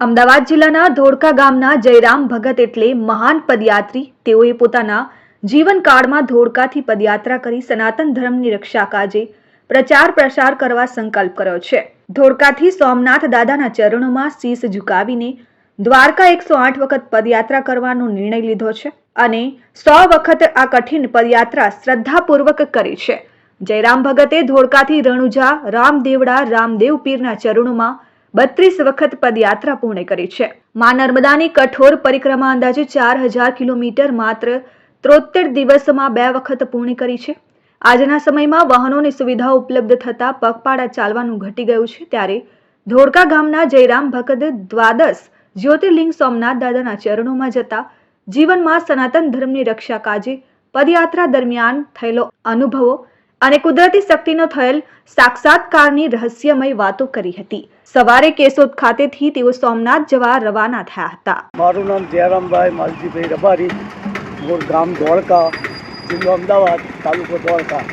અમદાવાદ જિલ્લાના ધોળકા ગામના જયરામ ભગત એટલે મહાન પદયાત્રી. તેઓએ પોતાના જીવનકાળમાં ધોળકાથી પદયાત્રા કરી સનાતન ધર્મની રક્ષા કાજે પ્રચાર પ્રસાર કરવા સંકલ્પ કર્યો છે. ધોળકાથી સોમનાથ દાદાના ચરણોમાં શીશ ઝુકાવીને દ્વારકા એકસો આઠ વખત પદયાત્રા કરવાનો નિર્ણય લીધો છે અને સો વખત આ કઠિન પદયાત્રા શ્રદ્ધાપૂર્વક કરી છે. જયરામ ભગતે ધોળકાથી રણુજા, રામદેવડા, રામદેવ પીરના ચરણોમાં બત્રીસ વખત પદયાત્રા પૂર્ણ કરી છે. મા નર્મદાની કઠોર પરિક્રમા અંદાજે ચાર હજાર કિલોમીટર માત્ર ત્રોતેર દિવસમાં બે વખત પૂર્ણ કરી છે. આજના સમયમાં વાહનોની સુવિધા ઉપલબ્ધ થતાં પગપાળા ચાલવાનું ઘટી ગયું છે. ત્યારે ધોળકા ગામના જયરામ ભગત દ્વાદશ જ્યોતિર્લિંગ સોમનાથ દાદાના ચરણોમાં જતા જીવનમાં સનાતન ધર્મની રક્ષા કાજે પદયાત્રા દરમિયાન થયેલો અનુભવો અને કુદરતી શક્તિનો થયેલ સાક્ષાત્કારની રહસ્યમય વાતો કરી હતી. સવારે કેશોદ ખાતેથી તેઓ સોમનાથ જવા રવાના થયા હતા. મારું નામ જયરામભાઈ માલજીભાઈ રબારી, મૂળ ગામ ધોળકા જિલ્લો અમદાવાદ, તાલુકો ધોળકા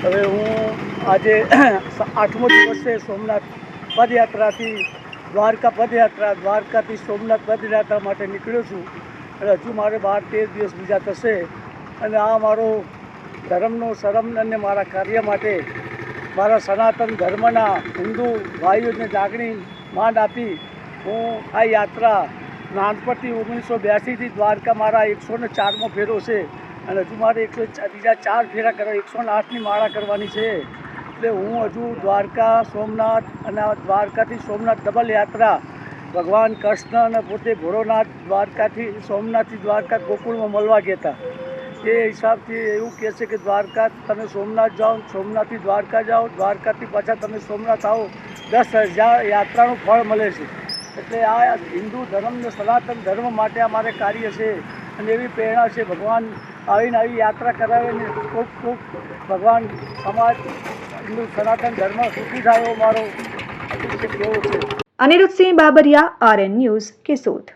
હવે હું આજે આઠમો દિવસ સોમનાથ પદયાત્રાથી, દ્વારકા પદયાત્રા, દ્વારકાથી સોમનાથ પદયાત્રા માટે નીકળ્યો છું. હજુ મારે બાર તેર દિવસ બીજા થશે. અને આ મારો ધર્મનો શરમ અને મારા કાર્ય માટે મારા સનાતન ધર્મના હિન્દુ ભાઈઓને લાગણી માન આપી હું આ યાત્રા નાનપણથી ઓગણીસો બ્યાસીથી દ્વારકા મારા એકસો ને ચારમો ફેરો છે અને હજુ મારે એકસો બીજા ચાર ફેરા કરવા, એકસો ને આઠની માળા કરવાની છે. એટલે હું હજુ દ્વારકા, સોમનાથ અને દ્વારકાથી સોમનાથ ડબલ યાત્રા ભગવાન કૃષ્ણ અને પોતે ભોળોનાથ દ્વારકાથી, સોમનાથથી દ્વારકા ગોકુળમાં મળવા ગયા હતા. એ હિસાબથી એવું કહે છે કે દ્વારકા તમે સોમનાથ જાઓ, સોમનાથથી દ્વારકા જાઓ, દ્વારકાથી પાછા તમે સોમનાથ આવો. દસ હજાર યાત્રાનું ફળ મળે છે. એટલે આ હિન્દુ ધર્મને સનાતન ધર્મ માટે અમારે કાર્ય છે અને એવી પ્રેરણા છે ભગવાન આવીને આવી યાત્રા કરાવે ને ખૂબ ખૂબ ભગવાન સમાજ, હિન્દુ સનાતન ધર્મ સુખી થાય એવો મારો કેવો છે. Anirudhsinh Babariya, RN news Keshod.